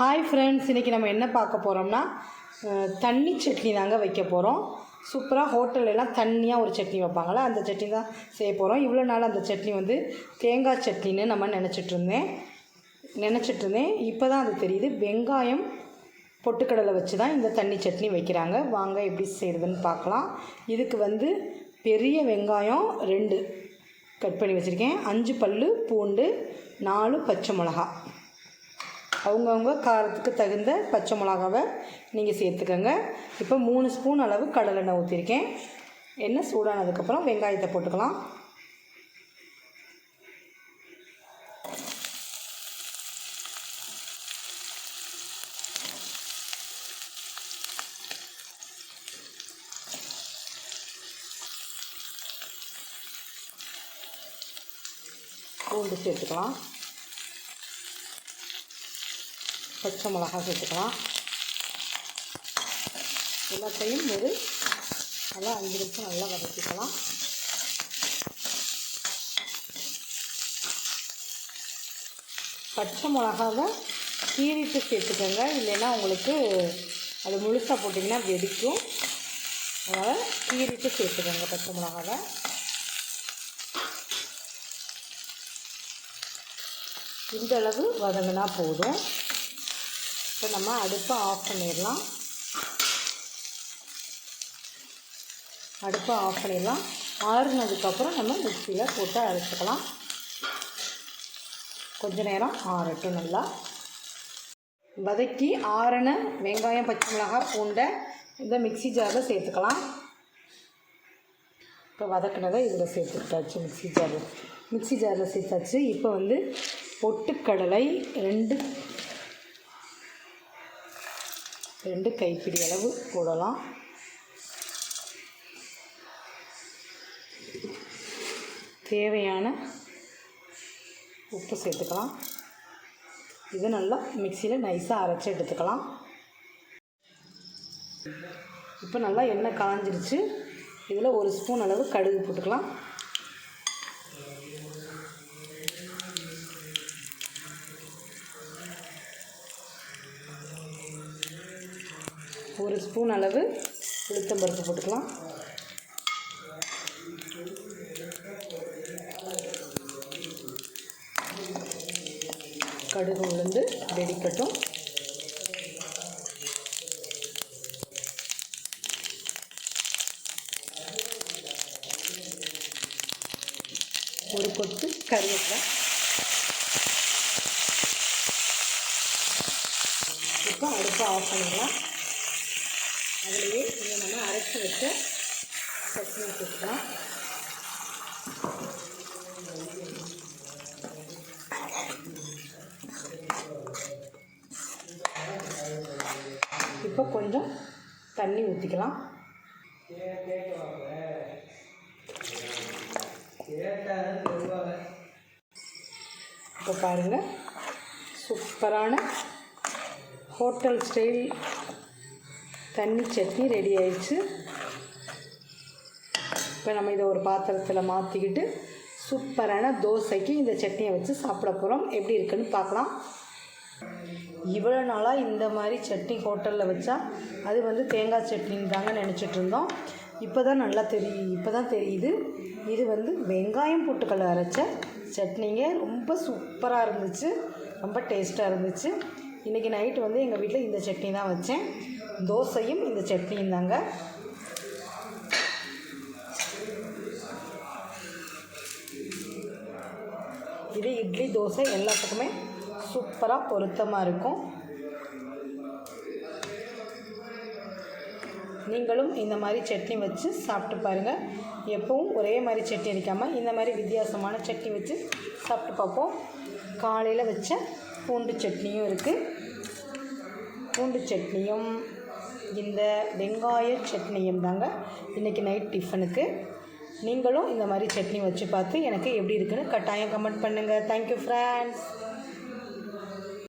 Hi friends இன்றைக்கி நம்ம என்ன பார்க்க போகிறோம்னா தண்ணி சட்னி தாங்க வைக்க போகிறோம் சூப்பராக ஹோட்டல்லாம் தண்ணியாக ஒரு சட்னி வைப்பாங்களே அந்த சட்னி தான் செய்ய போகிறோம் இவ்வளோ நாள் அந்த சட்னி வந்து தேங்காய் சட்னின்னு நம்ம நினச்சிட்டு இருந்தேன். நினச்சிட்டு இருந்தேன். இப்போ தான் அது தெரியுது. வெங்காயம் பொட்டுக்கடலை வச்சு தான் இந்த தண்ணி சட்னி வைக்கிறாங்க. வாங்க எப்படி செய்கிறதுன்னு பார்க்கலாம். இதுக்கு வந்து பெரிய வெங்காயம் ரெண்டு கட் பண்ணி வச்சுருக்கேன். அஞ்சு பல் பூண்டு நாலு பச்சை மிளகா அவங்கவுங்க காரத்துக்கு தகுந்த பச்சை மிளகாவை நீங்கள் சேர்த்துக்கோங்க. இப்போ மூணு ஸ்பூன் அளவு கடலெண்ணெய் ஊற்றிருக்கேன் எண்ணெய் சூடானதுக்கப்புறம் வெங்காயத்தை போட்டுக்கலாம். பூண்டு சேர்த்துக்கலாம். பச்சை மிளகா சேர்த்துக்கலாம். எல்லாத்தையும் ஒரு நல்லா அஞ்சு நிமிஷம் நல்லா வதக்கிக்கலாம். பச்சை மிளகாவை கீறிட்டு சேர்த்துக்கோங்க. இல்லைன்னா உங்களுக்கு அது முழுசாக போட்டிங்கன்னா வெடிக்கும். அதனால் கீறிட்டு சேர்த்துக்கோங்க பச்சை மிளகாவை. இந்த அளவு வதங்கினா போதும். இப்போ நம்ம அடுப்பை ஆஃப் பண்ணிடலாம். அடுப்பை ஆஃப் பண்ணிடலாம். ஆறுனதுக்கப்புறம் நம்ம மிக்சியில் போட்டு அரைச்சிக்கலாம். கொஞ்ச நேரம் ஆறட்டும் நல்லா. வதக்கி ஆறின வெங்காயம் பச்சை மிளகாய் பூண்டை இந்த மிக்ஸி ஜாரில் சேர்த்துக்கலாம். இப்போ வதக்குனதை இதில் சேர்த்துட்டாச்சு மிக்ஸி ஜாரில். மிக்ஸி ஜாரில் சேர்த்தாச்சு. இப்போ வந்து பொட்டுக்கடலை ரெண்டு ரெண்டு கைப்பிடி அளவு போடலாம். தேவையான உப்பு சேர்த்துக்கலாம். இது நல்லா மிக்சியில் நைஸாக அரைச்சி எடுத்துக்கலாம். இப்போ நல்லா எண்ணெய் காஞ்சிருச்சு. இதில் ஒரு ஸ்பூன் அளவு கடுகு போட்டுக்கலாம். ஒரு ஸ்பூன் அளவு உளுத்தம்பருப்பு போட்டுக்கலாம். கடுகு உளுந்து வெடிக்கட்டும். ஒரு கொத்து கருவேப்பிலை. இப்போ அடுப்பை ஆஃப் பண்ணிடலாம். அதுலேயே இதை நம்ம அரைச்சி வச்ச சட்னி வச்சுக்கலாம் இப்போ கொஞ்சம் தண்ணி ஊற்றிக்கலாம் இப்போ பாருங்கள் சூப்பரான ஹோட்டல் ஸ்டைல் தண்ணி சட்னி ரெடி ஆயிடுச்சு. இப்போ நம்ம இதை ஒரு பாத்திரத்தில் மாற்றிக்கிட்டு சூப்பரான தோசைக்கு இந்த சட்னியை வச்சு சாப்பிட போகிறோம் எப்படி இருக்குன்னு பார்க்கலாம். இவ்வளோ நாளாக இந்த மாதிரி சட்னி ஹோட்டலில் வச்சா அது வந்து தேங்காய் சட்னின்னு தாங்க நினச்சிட்டு இருந்தோம். இப்போ தான் நல்லா தெரியும் இப்போ தான் தெரியுது. இது வந்து வெங்காயம் போட்டுக்கல்ல அரைச்ச சட்னிங்க. ரொம்ப சூப்பராக இருந்துச்சு. ரொம்ப டேஸ்ட்டாக இருந்துச்சு. இன்றைக்கி நைட்டு வந்து எங்கள் வீட்டில் இந்த சட்னி தான் வச்சேன். தோசையும் இந்த சட்னியும் தாங்க. இது இட்லி தோசை எல்லாத்துக்குமே சூப்பராக பொருத்தமாக இருக்கும். நீங்களும் இந்த மாதிரி சட்னி வச்சு சாப்பிட்டு பாருங்கள் எப்பவும் ஒரே மாதிரி சட்னி அடிக்காமல் இந்த மாதிரி வித்தியாசமான சட்னி வச்சு சாப்பிட்டு பார்ப்போம். காலையில் வச்ச பூண்டு சட்னியும் இருக்குது பூண்டு சட்னியும் இந்த வெங்காய சட்னியும் தாங்க இன்றைக்கி நைட் டிஃபனுக்கு நீங்களும் இந்த மாதிரி சட்னி வச்சு பார்த்து எனக்கு எப்படி இருக்குன்னு கட்டாயம் கமெண்ட் பண்ணுங்கள் தேங்க்யூ ஃப்ரெண்ட்ஸ்